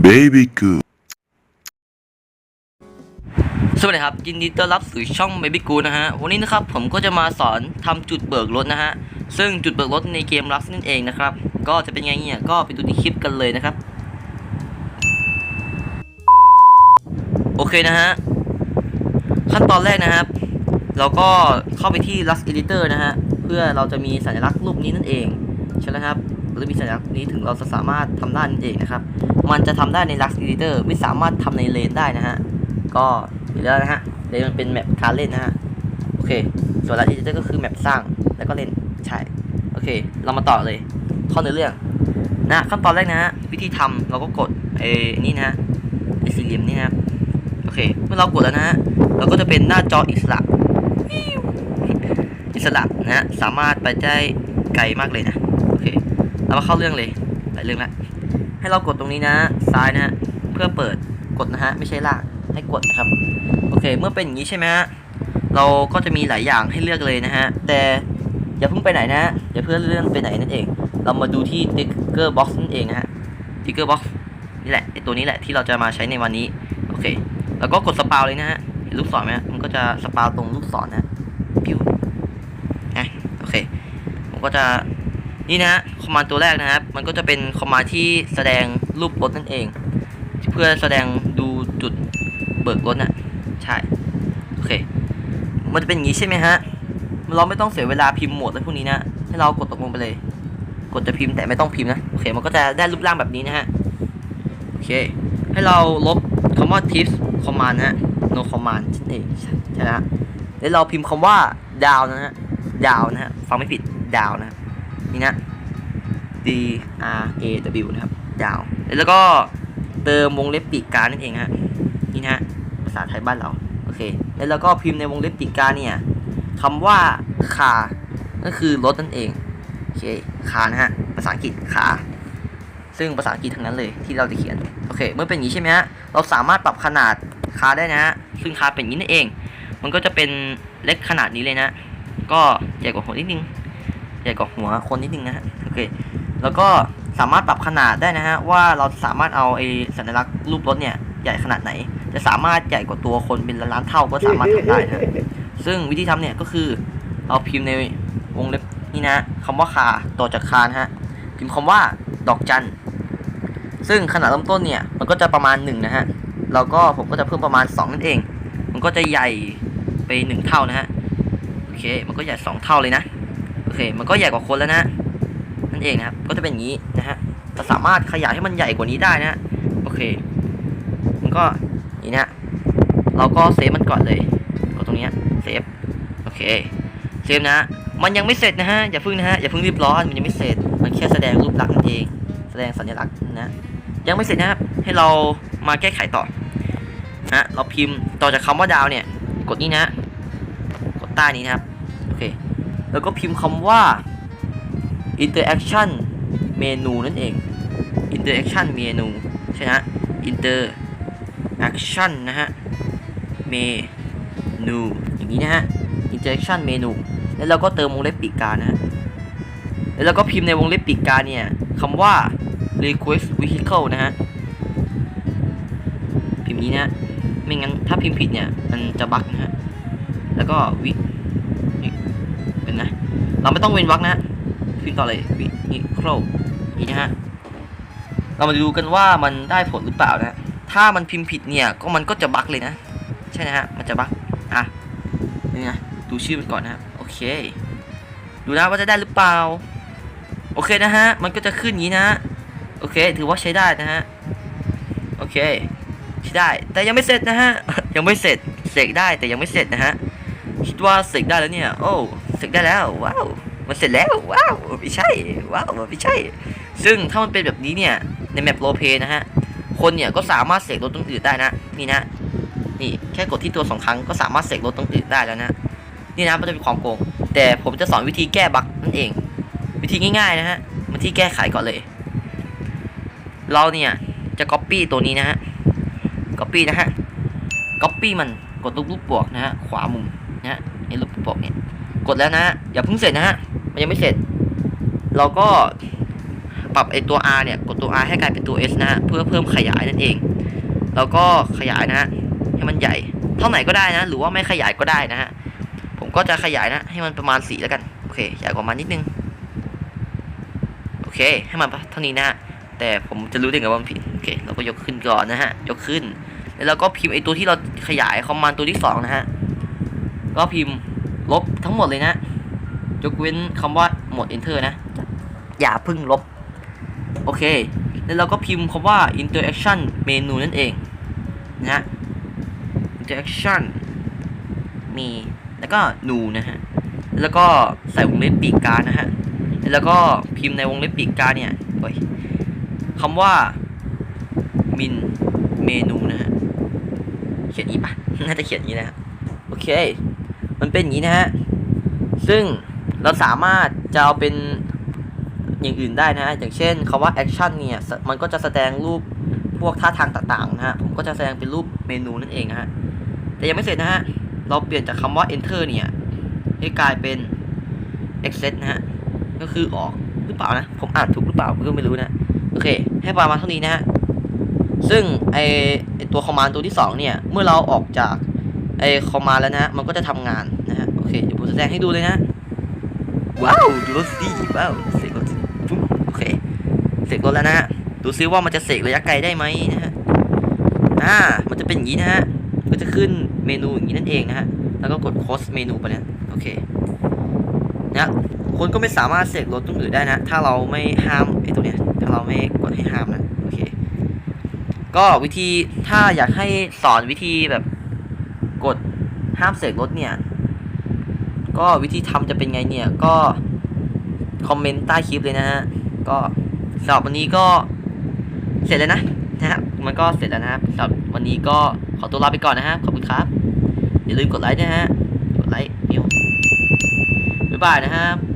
Baby Goo สวัสดีครับยินดีต้อนรับสู่ช่อง Baby g o o นะฮะ วันนี้นะครับผมก็จะมาสอนทำจุดเบิกรถนะฮะ ซึ่งจุดเบิกรถในเกมรักนั่นเองนะครับ ก็จะเป็นไงเนี่ย ก็ไปดูในคลิปกันเลยนะครับ โอเคนะฮะ ขั้นตอนแรกนะครับ เราก็เข้าไปที่ Lux Editor นะฮะ เพื่อเราจะมีสัญลักษณ์รูปนี้นั่นเอง ใช่แล้วครับเราจะมีสัญลักษณ์นี้ถึงเราจะสามารถทำได้นั่นเองนะครับ มันจะทำได้ใน Lux Editor ไม่สามารถทำในเลนได้นะฮะ ก็เดี๋ยวนะฮะเลนมันเป็นแมปการเล่นนะฮะ โอเค ส่วน Lux Editor ก็คือแมปสร้างแล้วก็เล่น ใช่ โอเค เรามาต่อเลย ข้อเนื้อเรื่องนะขั้นตอนแรกนะฮะ วิธีทำเราก็กดไอ้นี่นะฮะไอ้สี่เหลี่ยมนี่นะโอเค เมื่อเรากดแล้วนะฮะ เราก็จะเป็นหน้าจออิสระอิสระนะฮะสามารถไปได้ไกลมากเลยนะ โอเค เรามาเข้าเรื่องเลยหลายเรื่องละ ให้เรากดตรงนี้นะซ้ายนะฮะเพื่อเปิดกดนะฮะไม่ใช่ลากให้กดนะครับโอเค เมื่อเป็นอย่างนี้ใช่ไหมฮะเราก็จะมีหลายอย่างให้เลือกเลยนะฮะแต่อย่าเพิ่งไปไหนนะฮะอย่าเพิ่งเลื่อนไปไหนนั่นเอง เรามาดูที่ Trigger Box นั่นเองนะฮะ Trigger Box นี่แหละไอตัวนี้แหละที่เราจะมาใช้ในวันนี้โอเค แล้วก็กดสปาวเลยนะฮะลูกศรไหมมันก็จะสปาวตรงลูกศรนะฮะพิวนะโอเคผมก็จะ นี่นะฮะคอมมานด์ตัวแรกนะครับ มันก็จะเป็นคอมมานด์ที่แสดงรูปรถนั่นเอง เพื่อแสดงดูจุดเบิกรถน่ะใช่โอเค มันจะเป็นอย่างนี้ใช่ไหมฮะเราไม่ต้องเสียเวลาพิมพ์โหมดอะไรพวกนี้นะ ให้เรากดตกลงไปเลย กดจะพิมพ์แต่ไม่ต้องพิมพ์นะ โอเค มันก็จะได้รูปร่างแบบนี้นะฮะ โอเค ให้เราลบคำว่า tips command นะฮะ no command นั่นเองใช่ใชนะฮะแล้วเราพิมพ์คำว่า down นะฮะ down นะฮะ ฟังไม่ผิด down นะฮะ นี่นะ D R A W นะครับ down แล้วก็เติมวงเล็บปีกกานั่นเองฮะนี่นะภาษาไทยบ้านเราโอเค แล้วเราก็พิมพ์ในวงเล็บปีกกาเนี่ยคำว่าคาก็คือรถนั่นเองโอเคคานะฮะภาษาอังกฤษขาซึ่งภาษาอังกฤษทั้งนั้นเลยที่เราจะเขียนโอเค เมื่อเป็นอย่างนี้ใช่ไหมฮะเราสามารถปรับขนาดคาได้นะฮะซึ่งคาเป็นอย่างนี้นั่นเอง มันก็จะเป็นเล็กขนาดนี้เลยนะ ก็ใหญ่กว่าหัวนิดนึง ใหญ่กว่าหัวคนนิดนึงนะฮะโอเคแล้วก็สามารถปรับขนาดได้นะฮะว่าเราสามารถเอาไอ้สัญลักษณ์รูปรถเนี่ยใหญ่ขนาดไหน จะสามารถใหญ่กว่าตัวคนเป็นล้านเท่าก็สามารถทำได้นะซึ่งวิธีทำเนี่ยก็คือเราพิมพ์ในวงเล็บนี่นะคำว่าคาต่อจากคานะฮะพิมพ์คำว่าดอกจันซึ่งขนาดเริ่มต้นเนี่ยมันก็จะประมาณ1นะฮะแล้วก็ผมก็จะเพิ่มประมาณ2นั่นเอง มันก็จะใหญ่ไป 1 เท่านะฮะโอเคมันก็ใหญ่2เท่าเลยนะ เค มันก็ใหญ่กว่าคนแล้วนะนั่นเองนะครับ ก็จะเป็นอย่างนี้นะฮะจะสามารถขยายให้มันใหญ่กว่านี้ได้นะโอเค มันก็นี่นะเราก็เซฟมันก่อนเลยกดตรงนี้เซฟโอเคเซฟนะมันยังไม่เสร็จนะฮะอย่าพิ่งนะฮะอย่าพิ่งรีบร้อนมันยังไม่เสร็จมันแค่แสดงรูปลักษณ์เองแสดงสัญลักษณ์นะยังไม่เสร็จนะครับให้เรามาแก้ไขต่อนะฮะเราพิมพ์ต่อจากคำว่าดาวเนี่ย กดนี่นะฮะกดใต้นี้นะครับ โอเค แล้วก็พิมพ์คำว่า interaction เมนูนั่นเอง interaction เมนูใช่นะ interaction นะฮะเมนูอย่างนี้นะฮะ interaction เมนูแล้วเราก็เติมวงเล็บปีกกานะฮะ แล้วเราก็พิมพ์ในวงเล็บปีกกาเนี่ยคำว่า request vehicle นะฮะ พิมพ์นี้นะ ไม่งั้นถ้าพิมพ์ผิดเนี่ย มันจะบั๊กนะฮะ แล้วก็วิ เป็นนะ เราไม่ต้องเว้นวรรคนะพิมพ์ต่อเลยวินิโครนี่นะฮะ เรามาดูกันว่ามันได้ผลหรือเปล่านะฮะถ้ามันพิมพ์ผิดเนี่ยก็มันก็จะบั๊กเลยนะ ใช่นะฮะ มันจะบั๊กอะ นี่นะ ดูชื่อมันก่อนนะครับโอเค ดูนะว่าจะได้หรือเปล่า โอเคนะฮะ มันก็จะขึ้นอย่างนี้นะ โอเค ถือว่าใช้ได้นะฮะ โอเค ใช้ได้ แต่ยังไม่เสร็จนะฮะ ยังไม่เสร็จ เสกได้แต่ยังไม่เสร็จนะฮะ คิดว่าเสกได้แล้วเนี่ย โอ้ สกได้แล้ว ว้าวมันเสร็จแล้วว้าวไม่ใช่ว้าวไม่ใช่ ซึ่งถ้ามันเป็นแบบนี้เนี่ยในแมปโรเพยนะฮะคนเนี่ยก็สามารถเสกรถตรงอื่นได้นะนี่นะนี่แค่กดที่ตัวสองครั้งก็สามารถเสกรถตรงอื่นได้แล้วนะนี่นะมันจะเป็นความโกง แต่ผมจะสอนวิธีแก้บั๊กนั่นเอง วิธีง่ายๆนะฮะมาที่แก้ไขก่อนเลย เราเนี่ยจะ copy ตัวนี้นะฮะ copy นะฮะ copy มันกดรูปรูปบวกนะฮะขวามุมนะฮะไอ้รูปบวกเนี่ย กดแล้วนะฮะอย่าเพิ่งเสร็จนะฮะ มันยังไม่เสร็จ เราก็ปรับไอตัว R เนี่ย กดตัว R ให้กลายเป็นตัว S นะฮะ เพื่อเพิ่มขยายนั่นเอง แล้วก็ขยายนะฮะ ให้มันใหญ่ เท่าไหร่ก็ได้นะ หรือว่าไม่ขยายก็ได้นะฮะ ผมก็จะขยายนะ ให้มันประมาณ4แล้วกัน โอเค ใหญ่กว่ามันนิดนึง โอเค ให้มันเท่านี้นะฮะ แต่ผมจะรู้ได้ไงว่ามันผิด โอเค เราก็ยกขึ้นก่อนนะฮะ ยกขึ้น แล้วเราก็พิมพ์ไอตัวที่เราขยายคอมมานด์ตัวที่สองนะฮะ ก็พิมพ์ ลบทั้งหมดเลยนะยกเว้นคำว่าหมด enter นะ อย่าเพึ่งลบ โอเค แล้วเราก็พิมพ์คำว่า interaction menu นั่นเองนะฮะ interaction มีแล้วก็ new นะฮะ แล้วก็ใส่วงเล็บปีกกานะฮะ แล้วก็พิมพ์ในวงเล็บปีกกาเนี่ยโอ้ยคำว่า min menu นะฮะ เขียนอีกปะน่าจะเขียนอย่างนี้นะฮะโอเค มันเป็นอย่างนี้นะฮะ ซึ่งเราสามารถจะเอาเป็นอย่างอื่นได้นะฮะ อย่างเช่นคำว่า action เนี่ย มันก็จะแสดงรูปพวกท่าทางต่างๆนะฮะ ผมก็จะแสดงเป็นรูปเมนูนั่นเองนะฮะ แต่ยังไม่เสร็จนะฮะ เราเปลี่ยนจากคำว่า enter เนี่ย ให้กลายเป็น exit นะฮะ ก็คือออกหรือเปล่านะ ผมอ่านถูกหรือเปล่าก็ไม่รู้นะ โอเค ให้ประมาณเท่านี้นะฮะ ซึ่งไอไอตัวคอมมานด์ตัวที่ 2 เนี่ย เมื่อเราออกจาก ไอคอมมาแล้วนะฮะมันก็จะทำงานนะฮะ โอเค เดี๋ยวผมแสดงให้ดูเลยนะ ว้าวดูรถสิว้าวเสกรถปุ๊บโอเค เสกรถแล้วนะฮะ ดูซิว่ามันจะเสกระยะไกลได้ไหมนะฮะ อ่า มันจะเป็นอย่างนี้นะฮะ ก็จะขึ้นเมนูอย่างนี้นั่นเองนะฮะ แล้วก็กดโคสเมนูไปเนี่ยโอเค นะคนก็ไม่สามารถเสกรถตรงอื่นได้นะ ถ้าเราไม่ห้ามไอ้ตัวเนี้ย ถ้าเราไม่กดให้ห้ามนะ โอเค ก็วิธี ถ้าอยากให้สอนวิธีแบบ กฎห้ามเสกรถเนี่ย ก็วิธีทำจะเป็นไงเนี่ย ก็คอมเมนต์ใต้คลิปเลยนะฮะ ก็สอบวันนี้ก็เสร็จแล้วนะนะฮะมันก็เสร็จแล้วนะครับสอบวันนี้ก็ขอตัวลาไปก่อนนะฮะ ขอบคุณครับ อย่าลืมกดไลค์นะฮะ กดไลค์มิวบ๊ายบายนะครับ